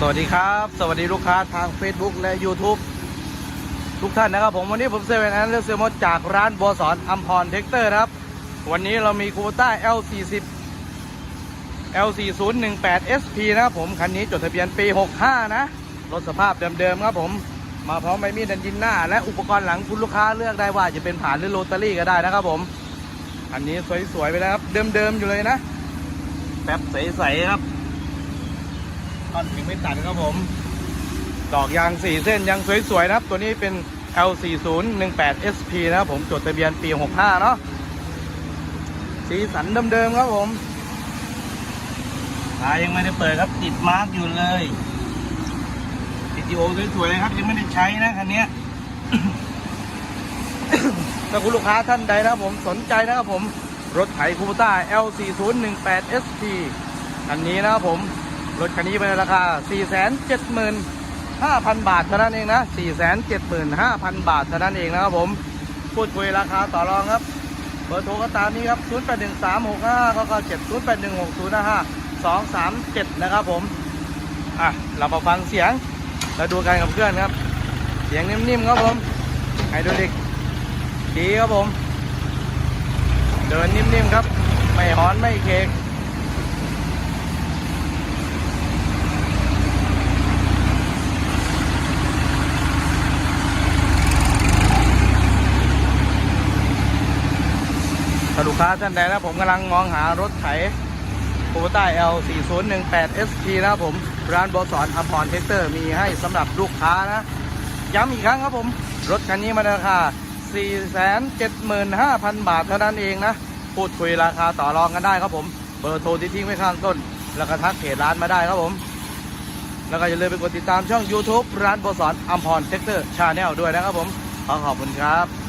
สวัสดีครับ สวัสดีลูกค้าทาง Facebook และ YouTube ทุกท่านนะครับผมวันนี้ผมเซเว่นแอนเดอร์เซมดจากร้านบัวสอนอัมพรเทคเตอร์นะครับ วันนี้เรามีคูต้า L40 L4018 SP นะครับผม คันนี้จดทะเบียนปี 65 นะ รถสภาพเดิมๆครับผม มาพร้อมใบมีดดันยินหน้า และอุปกรณ์หลังคุณลูกค้าเลือกได้ว่าจะเป็นผ่านหรือโรตารี่ก็ได้นะครับผม อันนี้สวยๆไปแล้วครับเดิมๆอยู่เลยนะแบบใสๆครับ ท่อนถึงไม่ตัดครับผม ดอกยาง 4 เส้นยังสวยๆนะครับ ตัวนี้เป็น L4018 SP นะครับผมจดทะเบียนปี 65 เนาะสีสันเดิมๆครับผมตายังไม่ได้เปิดครับติดมาร์กอยู่เลยติดีโอสวยๆเลยครับ ยังไม่ได้ใช้นะคันนี้ถ้าคุณลูกค้าท่านใดนะครับผมสนใจนะครับผม รถไถคูปต้า L4018 SP อันนี้นะครับผม รถคันนี้เป็นราคา 475,000 บาทเท่านั้นเองนะ 475,000 บาทเท่านั้นเองนะครับผม พูดคุยราคาต่อรองครับ เบอร์โทรก็ตามนี้ครับ 081365ก็7 0816055237 นะครับผม อะ เรามาฟังเสียง แล้วดูกันกับเพื่อนครับ เสียงนิ่มๆครับผมไฮดรอลิกดีครับผม เดินนิ่มๆครับ ไม่หอนไม่เคก ถ้าลูกค้าท่านใดนะผมกำลังมองหารถไถโคต้า L 4 0 1 8 SP นะครับผม ร้านบอสอนอภรเทคเตอร์มีให้สำหรับลูกค้านะ ย้ำอีกครั้งครับผม รถคันนี้มันราคา 475,000 บาทเท่านั้นเองนะ พูดคุยราคาต่อรองกันได้ครับผม เบอร์โทรที่ทิ้งไว้ข้างต้น แล้วก็ทักเพจร้านมาได้ครับผม แล้วก็อย่าลืมไปกดติดตามช่อง YouTube ร้านบอสอนอัมพรเทคเตอร์ชาแนลด้วยนะครับผม ขอขอบคุณครับ